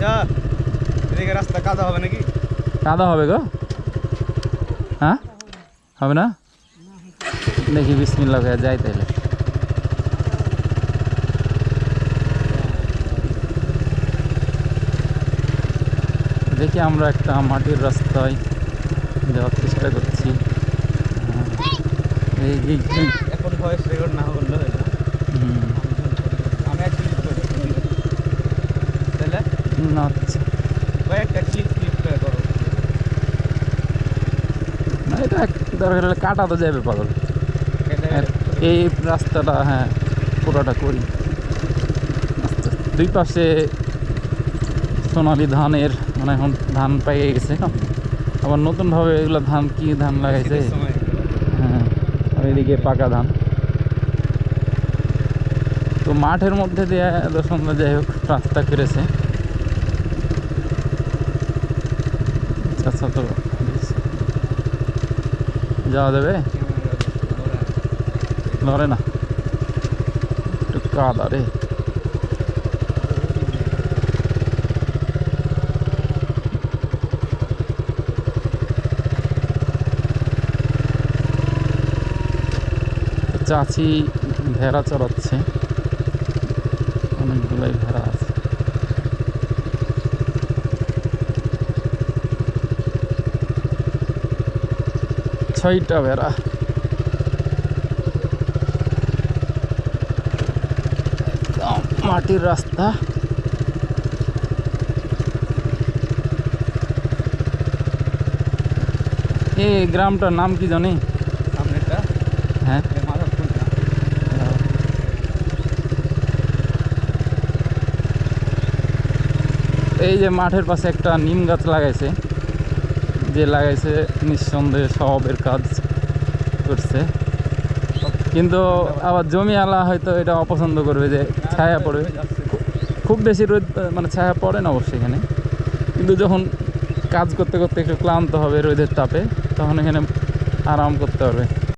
আচ্ছা এদিকে রাস্তা কাদা হবে নাকি? কাদা হবে গো। হ্যাঁ? হবে না? দেখি বিসমিল্লা হয়ে যাই তাইলে। দেখি আমরা একটা মাটির রাস্তায় যাওয়ার চেষ্টা করছি। হ্যাঁ। এই এখন ভয়েস রেকর্ড না করলে হয় না হুম, আমি এক ক্লিক করে তাহলে না আচ্ছা কয়েকটা ক্লিক ক্লিক করে করো। না এটা দরকার হলে কাটা তো যাবে পাগল। এই রাস্তাটা হ্যাঁ পুরোটা করি। আস্তে। দুই পাশে সোনালি ধানের মানে এখন ধান পাইয়ে গেছে আবার নতুনভাবে এগুলো ধান কি ধান লাগাইছে? হ্যাঁ এদিকে পাকা ধান। তো মাঠের মধ্যে দিয়ে দর্শকরা যাই হোক রাস্তা করেছে আচ্ছা তো যাওয়া যাবে? লড়ে না। একটু কাদা রে। চাচি ভেড়া চড়াচ্ছে। অনেকগুলাই ভেড়া আছে। ছয়টা ভেড়া। মাটির রাস্তা। এই গ্রামটার নাম কি জানি? হ্যাঁ। এই যে মাঠের পাশে একটা নিম গাছ লাগাইছে। যে লাগাইছে, নিঃসন্দেহে সবের কাজ করছে। কিন্তু আবার জমি আলা হয়তো এটা অপছন্দ করবে যে ছায়া পড়বে। খুব বেশি রোদ মানে ছায়া পড়ে না অবশ্যই এখানে। কিন্তু যখন কাজ করতে করতে একটু ক্লান্ত হবে রোদের তাপে, তখন এখানে আরাম করতে পারবে